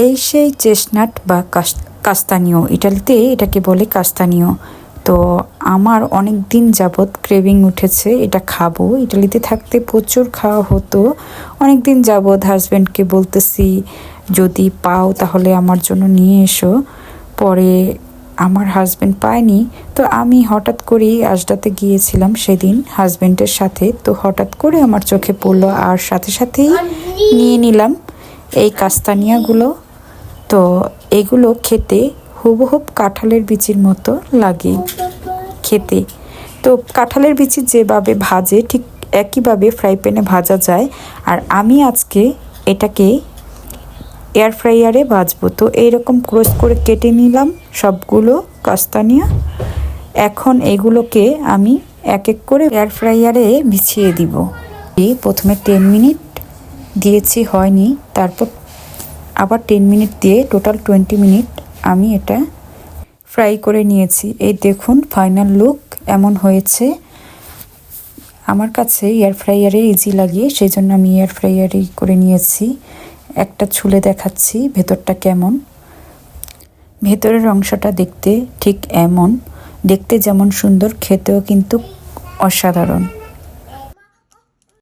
এই সেই চেস্টনাট বা কাস- কাস্তানীয় ইটালিতে এটাকে বলে কাস্তানীয়। তো আমার অনেক দিন যাবৎ ক্রেভিং উঠেছে এটা খাব। ইটালিতে থাকতে প্রচুর খাওয়া হতো। অনেক দিন যাবৎ হাজব্যান্ডকে বলতেছি যদি পাও তাহলে আমার জন্য নিয়ে এসো। পরে আমার হাজব্যান্ড পায়নি। তো আমি হঠাৎ করেই আজডাতে গিয়েছিলাম সেদিন হাজব্যান্ডের সাথে। তো হঠাৎ করে আমার চোখে পড়ল আর সাথে সাথেই নিয়ে নিলাম এই কাস্তানিয়াগুলো। তো এগুলো খেতে হুবহুব কাঁঠালের বিচির মতো লাগে খেতে। তো কাঁঠালের বিচি যেভাবে ভাজে, ঠিক একইভাবে ফ্রাই প্যানে ভাজা যায়। আর আমি আজকে এটাকে এয়ার ফ্রাইয়ারে ভাজবো। তো এইরকম ক্রোস করে কেটে নিলাম সবগুলো কাস্তানিয়া। এখন এগুলোকে আমি এক এক করে এয়ার ফ্রাইয়ারে বিছিয়ে দিব। প্রথমে টেন মিনিট দিয়েছি, হয়নি। তারপর আবার টেন মিনিট দিয়ে টোটাল টোয়েন্টি মিনিট আমি এটা ফ্রাই করে নিয়েছি। এই দেখুন ফাইনাল লুক এমন হয়েছে। আমার কাছে এয়ার ফ্রাইয়ারে ইজি লাগে সেই জন্য আমি এয়ার ফ্রাইয়ারেই করে নিয়েছি। একটা ছুলে দেখাচ্ছি ভেতরটা কেমন। ভেতরের অংশটা দেখতে ঠিক এমন। দেখতে যেমন সুন্দর, খেতেও কিন্তু অসাধারণ।